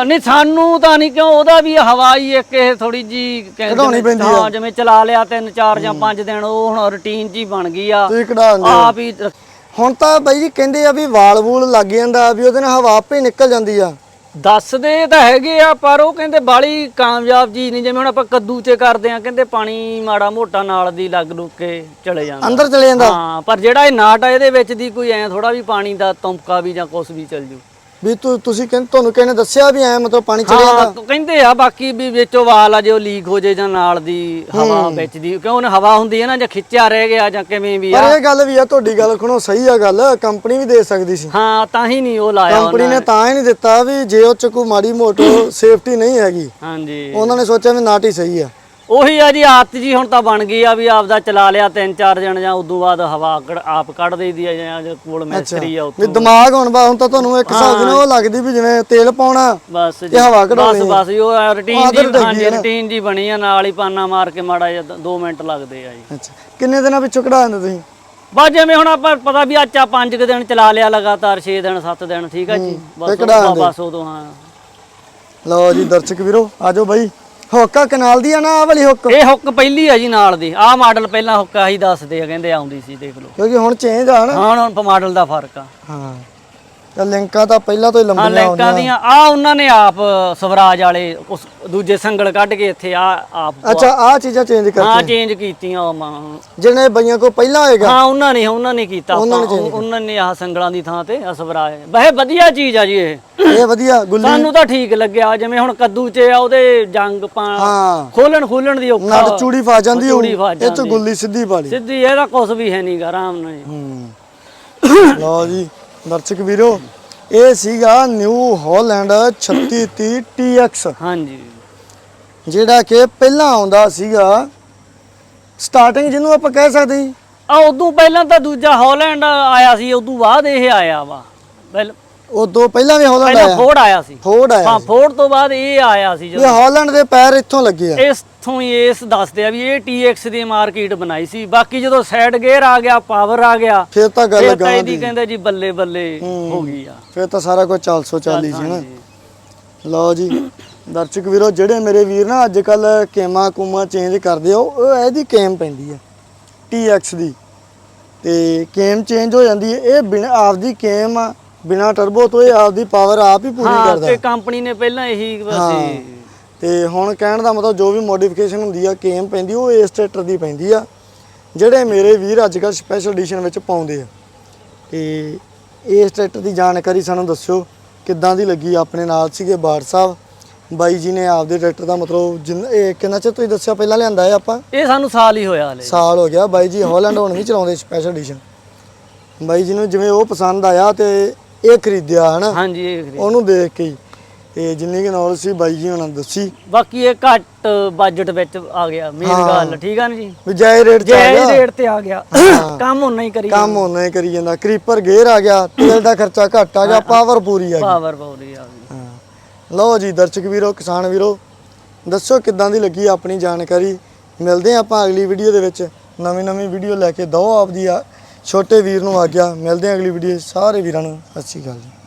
ਨਹੀਂ ਸਾਨੂੰ ਤਾਂ ਨਹੀਂ ਕਿਉਂ ਉਹਦਾ ਵੀ ਹਵਾ ਹੀ ਇੱਕ ਇਹ ਥੋੜੀ ਜੀ ਕਹਿੰਦੇ ਕਢਾਉਣੀ ਨੇ- ਪੈਂਦੀ ਆ। ਹਾਂ ਜਿਵੇਂ ਚਲਾ ਲਿਆ ਤਿੰਨ ਚਾਰ ਜਾਂ ਪੰਜ ਦਿਨ ਉਹ ਹੁਣ ਰੁਟੀਨ ਹੀ ਬਣ ਗਈ ਆ ਤੁਸੀਂ ਕਢਾ ਦਿੰਦੇ ਹੋ। ਆਪ ਹੀ ਹੁਣ ਤਾਂ ਬਾਈ ਜੀ ਕਹਿੰਦੇ ਆ ਵੀ ਵਾਲ ਵੂਲ ਲੱਗ ਜਾਂਦਾ ਵੀ ਉਹਦੇ ਨਾਲ ਹਵਾ ਆਪੇ ਹੀ ਨਿਕਲ ਜਾਂਦੀ ਆ ਦੱਸਦੇ ਤਾਂ ਹੈਗੇ ਆ ਪਰ ਉਹ ਕਹਿੰਦੇ ਬਾਲੀ ਕਾਮਯਾਬ ਚੀਜ਼ ਨਹੀਂ। ਜਿਵੇਂ ਹੁਣ ਆਪਾਂ ਕੱਦੂ ਚ ਕਰਦੇ ਆ ਕਹਿੰਦੇ ਪਾਣੀ ਮਾੜਾ ਮੋਟਾ ਨਾਲ ਦੀ ਲੱਗ ਲੁੱਕ ਕੇ ਚਲੇ ਜਾਂਦਾ। ਅੰਦਰ ਚਲੇ ਜਾਂਦਾ? ਹਾਂ ਪਰ ਜਿਹੜਾ ਇਹ ਨਾਟ ਆ ਇਹਦੇ ਵਿੱਚ ਦੀ ਕੋਈ ਐ ਥੋੜਾ ਵੀ ਪਾਣੀ ਦਾ ਤੁੰਪਕਾ ਵੀ ਜਾਂ ਕੁਛ ਵੀ ਚੱਲ ਜੂ। ਵੀ ਤੁ- ਤੁਸੀਂ ਕਹਿੰਦੇ ਤੁਹਾਨੂੰ ਕਿਹਨੇ ਦੱਸਿਆ ਵੀ ਐ ਮਤਲਬ ਪਾਣੀ ਚੜਿਆ ਹਾਂ ਕ- ਕਹਿੰਦੇ ਆ ਬਾਕੀ ਵੀ ਵਿੱਚੋਂ ਵਾਲ ਆ ਜੇ ਉਹ ਲੀਕ ਹੋ ਜੇ ਜਾਂ ਨਾਲ ਦੀ ਹਵਾ ਵਿੱਚ ਦੀ ਕਿਉਂ ਉਹਨੇ ਹਵਾ ਹੁੰਦੀ ਹੈ ਨਾ ਜਾਂ ਖਿੱਚਿਆ ਰਹਿ ਗਿਆ ਜਾਂ ਕਿਵੇਂ ਵੀ ਆ। ਪਰ ਇਹ ਗੱਲ ਵੀ ਆ ਤੁਹਾਡੀ ਗੱਲ ਖਣੋ ਸਹੀ ਆ ਗੱਲ ਕੰਪਨੀ ਵੀ ਦੇ ਸਕਦੀ ਸੀ। ਹਾਂ ਤਾਂ ਹੀ ਨਹੀਂ ਉਹ ਲਾਇਆ ਕੰਪਨੀ ਨੇ ਤਾਂ ਹੀ ਨਹੀਂ ਦਿੱਤਾ ਵੀ ਜੇ ਉਹ ਚ ਕੋਈ ਮਾੜੀ ਮੋਟੋ ਸੇਫਟੀ ਨਹੀਂ ਹੈਗੀ। ਹਾਂਜੀ। ਉਹਨਾਂ ਨੇ ਸੋਚਿਆ ਵੀ ਨਾਟ ਹੀ ਸਹੀ ਆ। ਉਹੀ ਆ ਜੀ ਆਦਤ ਜੀ ਹੁਣ ਤਾਂ ਬਣ ਗਈ ਆ ਵੀ ਆਪਦਾ ਚਲਾ ਲਿਆ ਤਿੰਨ ਚਾਰ ਜਣ ਜਾਂ ਉਦੋਂ ਬਾਅਦ ਹਵਾ ਆਪ ਕੱਢ ਦੇਈਦੀ ਆ ਜਾਂ ਕੋਲ ਮਿਸਤਰੀ ਆ ਵੀ ਉੱਤੋਂ ਦਿਮਾਗ ਹੁਣ ਬਾ ਹੁਣ ਤਾਂ ਤੁਹਾਨੂੰ ਇੱਕ ਹਿਸਾਬ ਦੀ ਨਾ ਉਹ ਲੱਗਦੀ ਵੀ ਜਿਵੇਂ ਤੇਲ ਪਾਉਣਾ ਬਸ ਜੀ ਹਵਾ ਬਸ ਕਢਾਉਣੀ ਆ। ਬਸ ਜੀ ਉਹ ਰੁਟੀਨ ਜੀ ਹਾਂਜੀ। ਰੁਟੀਨ ਜੀ ਬਣੀ ਆ ਨਾਲ ਹੀ ਪਾਨਾ ਮਾਰ ਕੇ ਮਾੜਾ ਜਿਹਾ 2 ਮਿੰਟ ਲੱਗਦੇ ਆ ਜੀ। ਅੱਛਾ ਕਿੰਨੇ ਦਿਨਾਂ ਵਿੱਚੋਂ ਕਢਾ ਦਿੰਦੇ ਤੁਸੀਂ? ਬਸ ਜਿਵੇਂ ਹੁਣ ਆਪਾਂ ਪਤਾ ਵੀ ਅੱਜ ਆ 5 ਦਿਨ ਚਲਾ ਲਿਆ ਲਗਾਤਾਰ 6 ਦਿਨ 7 ਦਿਨ ਠੀਕ ਆ ਜੀ? ਬਸ। ਬਸ ਉਦੋਂ ਹਾਂ। ਲਓ ਜੀ ਦਰਸ਼ਕ ਵੀਰੋ ਆਜੋ ਬਾਈ। ਹੁੱਕਾ ਕਨਾਲ ਦੀ ਆ ਨਾ ਆਹ ਵਾਲੀ ਹੁੱਕ। ਇਹ ਹੁੱਕ ਪਹਿਲੀ ਆ ਜੀ ਨਾਲ ਦੀ। ਆਹ ਮਾਡਲ ਪਹਿਲਾਂ ਹੁੱਕ ਆਹੀ ਦੱਸਦੇ ਆ ਕਹਿੰਦੇ ਆਉਂਦੀ ਸੀ ਦੇਖ ਲਓ। ਕਿਉਂਕਿ ਹੁਣ ਚੇਂਜ ਆ ਨਾ। ਹਾਂ ਹੁਣ ਮਾਡਲ ਦਾ ਫ਼ਰਕ ਆ। ਹਾਂ। ਤਾਂ ਲਿੰਕਾਂ ਤਾਂ ਪਹਿਲਾਂ ਤੋਂ ਹੀ ਹਾਂ ਲੰਬੀਆਂ ਲੈਂਕਾਂ ਦੀਆਂ। ਆ ਉਹਨਾਂ ਨੇ ਆਪ ਸਵਰਾਜ ਵਾਲੇ ਉਸ ਦੂਜੇ ਸੰਗਲ ਕੱਢ ਕੇ ਇੱਥੇ ਆ ਆਪ ਅੱਛਾ ਆਹ ਚੀਜ਼ਾਂ ਚੇਂਜ ਹਾਂ ਚੇਂਜ ਕੀਤੀਆਂ ਉਹ ਮਾਂ। ਜਿਹਨੇ ਬਈਆਂ ਕੋ ਪਹਿਲਾਂ ਹੋਏਗਾ ਹਾਂ ਉਹਨਾਂ ਨੇ ਉਹਨਾਂ ਨੇ ਕੀਤਾ। ਆਪਾਂ ਉਹ- ਉਹਨਾਂ ਨੇ ਆਹ ਸੰਗਲਾਂ ਦੀ ਥਾਂ ਤੇ ਆ ਸਵਰਾਜ। ਵੈਸੇ ਵਧੀਆ ਚੀਜ਼ ਆ ਜੀ ਇਹ। ਇਹ ਵਧੀਆ ਗੁੱਲੀ। ਸਾਨੂੰ ਤਾਂ ਠੀਕ ਲੱਗਿਆ। ਜਿਵੇਂ ਹੁਣ ਕੱਦੂ 'ਚ ਆ ਉਹਦੇ ਜੰਗ ਪਾ ਹਾਂ। ਖੋਲਣ ਖੋਲਣ ਦੀ ਔਖਾ। ਨਾਲ ਚੂੜੀ ਫਾ ਜਾਂਦੀ ਹੋਊ ਚੂੜੀ ਫਸ ਇਹ ਚ ਗੁੱਲੀ ਸਿੱਧੀ ਪਾ ਲਈ। ਸਿੱਧੀ ਇਹਦਾ ਕੁਝ ਵੀ ਹੈ ਨਹੀਂਗਾ ਆਰਾਮ ਨਾਲ ਜੀ। ਹੂੰ। ਲਓ ਜੀ। ਦਰਸ਼ਕ ਵੀਰੋ ਇਹ ਸੀਗਾ ਨਿਊ ਹਾਲੈਂਡ 3630 TX ਹਾਂਜੀ। ਜਿਹੜਾ ਕਿ ਪਹਿਲਾਂ ਆਉਂਦਾ ਸੀਗਾ ਸਟਾਰਟਿੰਗ ਜਿਹਨੂੰ ਆਪਾਂ ਕਹਿ ਸਕਦੇ ਆ ਉਦੋਂ ਪਹਿਲਾਂ ਤਾਂ ਦੂਜਾ ਹਾਲੈਂਡ ਆਇਆ ਸੀ ਉਦੋਂ ਬਾਅਦ ਇਹ ਆਇਆ ਵਾ। ਉਦੋਂ ਪਹਿਲਾਂ ਵੀ ਹਾਲੈਂਡ ਪਹਿਲਾਂ ਆਇਆ। ਫੋਰਡ ਆਇਆ ਸੀ। ਫੋਰਡ ਆਇਆ ਹਾਂ ਫੋਰਡ ਤੋਂ ਬਾਅਦ ਇਹ ਆਇਆ ਸੀ ਇਹ ਜਦੋਂ। ਹਾਲੈਂਡ ਦੇ ਪੈਰ ਇੱਥੋਂ ਲੱਗੇ ਆ। ਇਸਥੋਂ ਹੀ ਇਸ ਦੱਸਦੇ ਆ ਵੀ ਇਹ TX ਦੀ ਮਾਰਕੀਟ ਬਣਾਈ ਸੀ। ਬਾਕੀ ਜਦੋਂ ਸਾਈਡ ਗੇਅਰ ਆ ਗਿਆ ਪਾਵਰ ਆ ਗਿਆ ਫਿਰ ਤਾਂ ਗੱਲ ਫਿਰ ਤਾਂ ਗਾਂ ਇਹਦੀ ਦੀ। ਕਹਿੰਦੇ ਜੀ ਬੱਲੇ ਬੱਲੇ ਹੋ ਗਈ ਆ। ਫਿਰ ਤਾਂ ਸਾਰਾ ਕੁਝ 440 ਸੀ ਨਾ। ਹਾਂਜੀ। ਲਓ ਜੀ ਦਰਸ਼ਕ ਵੀਰੋ ਜਿਹੜੇ ਮੇਰੇ ਵੀਰ ਨਾ ਅੱਜ ਕੱਲ ਕੇਮਾ ਕੂਮਾ ਚੇਂਜ ਕਰਦੇ ਉਹ ਉਹ ਇਹਦੀ ਕੇਮ ਪੈਂਦੀ ਆ TX ਦੀ। ਤੇ ਕੇਮ ਚੇਂਜ ਹੋ ਜਾਂਦੀ ਹੈ ਇਹ ਬਿਨਾ ਆਪਦੀ ਕੇਮ ਆ ਬਿਨਾ ਟਰਬੋ ਤੋਂ ਇਹ ਆਪਦੀ ਪਾਵਰ ਆਪ ਹੀ ਪੂਰੀ ਹਾਂ ਕਰਦਾ। ਤੇ ਕੰਪਨੀ ਨੇ ਪਹਿਲਾਂ ਇਹੀ ਵਸੇ ਤੇ ਹੁਣ ਕਹਿਣ ਦਾ ਮਤਲਬ ਜੋ ਵੀ ਮੋਡੀਫਿਕੇਸ਼ਨ ਹੁੰਦੀ ਆ ਕੇਮ ਪੈਂਦੀ ਉਹ ਇਸ ਟਰੈਕਟਰ ਦੀ ਪੈਂਦੀ ਆ ਜਿਹੜੇ ਮੇਰੇ ਵੀਰ ਅੱਜ ਕੱਲ ਸਪੈਸ਼ਲ ਐਡੀਸ਼ਨ ਵਿੱਚ ਪਾਉਂਦੇ ਆ। ਤੇ ਇਸ ਟਰੈਕਟਰ ਦੀ ਜਾਣਕਾਰੀ ਸਾਨੂੰ ਦੱਸਿਓ ਕਿੱਦਾਂ ਦੀ ਲੱਗੀ ਆਪਣੇ ਨਾਲ ਸੀਗੇ ਬਾੜ ਸਾਹਿਬ? ਬਾਈ ਜੀ ਨੇ ਆਪਦੇ ਟਰੈਕਟਰ ਦਾ ਮਤਲਬ ਜਿੰਨ- ਇਹ ਕਿੰਨਾ ਚਿਰ ਤੁਸੀਂ ਦੱਸਿਆ? ਪਹਿਲਾਂ ਲਿਆਂਦਾ ਹੈ ਆਪਾਂ? ਇਹ ਸਾਨੂੰ ਸਾਲ ਹੀ ਹੋਇਆ ਹਲੇ। ਸਾਲ ਹੋ ਗਿਆ। ਬਾਈ ਜੀ ਹਾਲੈਂਡ ਹੁਣ ਵੀ ਚਲਾਉਂਦੇ ਸਪੈਸ਼ਲ ਐਡੀਸ਼ਨ ਬਾਈ ਜੀ ਨੂੰ ਜਿਵੇਂ ਉਹ ਪਸੰਦ ਆਇਆ ਤੇ ਇਹ ਖਰੀਦਿਆ ਹਨਾ? ਹਾਂਜੀ ਇਹ ਖਰੀਦ- ਉਹਨੂੰ ਦੇਖ ਕੇ ਹੀ। ਤੇ ਜਿੰਨੀ ਕੁ ਨੌਲੇਜ ਸੀ ਬਾਈ ਜੀ ਉਹਨਾਂ ਦੱਸੀ। ਬਾਕੀ ਇਹ ਘੱਟ ਬਜਟ ਵਿੱਚ ਆ ਗਿਆ ਮੇਨ ਗੱਲ ਠੀਕ ਆ ਨਾ ਜੀ? ਵੀ ਜਾਇ ਰੇਟ ਜੇ ਆ ਗਿਆ। ਰੇਟ ਤੇ ਆ ਗਿਆ। ਕੰਮ ਉਹਨਾਂ ਹੀ ਕਰੀ ਕੰਮ ਉਹਨਾਂ ਹੀ ਕਰੀ ਜਾਂਦਾ। ਕਰੀਪਰ ਗੇਅਰ ਆ ਗਿਆ ਤੇਲ ਦਾ ਖਰਚਾ ਘੱਟ ਆ ਗਿਆ ਪਾਵਰ ਪੂਰੀ ਆ ਗਈ। ਪਾਵਰ ਪਾਉਦੀ ਆ ਗਈ। ਲਓ ਜੀ ਦਰਸ਼ਕ ਵੀਰੋ ਕਿਸਾਨ ਵੀਰੋ ਦੱਸੋ ਕਿੱਦਾਂ ਦੀ ਲੱਗੀ ਆਪਣੀ ਜਾਣਕਾਰੀ? ਮਿਲਦੇ ਆਪਾਂ ਅਗਲੀ ਵੀਡੀਓ ਦੇ ਵਿੱਚ। ਨਵੀਂ ਨਵੀਂ ਵੀਡੀਓ ਲੈ ਕੇ ਦਿਓ ਆਪਦੀ ਆ। ਛੋਟੇ ਵੀਰ ਨੂੰ ਆਗਿਆ ਮਿਲਦੇ ਹਾਂ ਅਗਲੀ ਵੀਡੀਓ ਸਾਰੇ ਵੀਰਾਂ ਨੂੰ ਸਤਿ ਸ਼੍ਰੀ ਅਕਾਲ ਜੀ।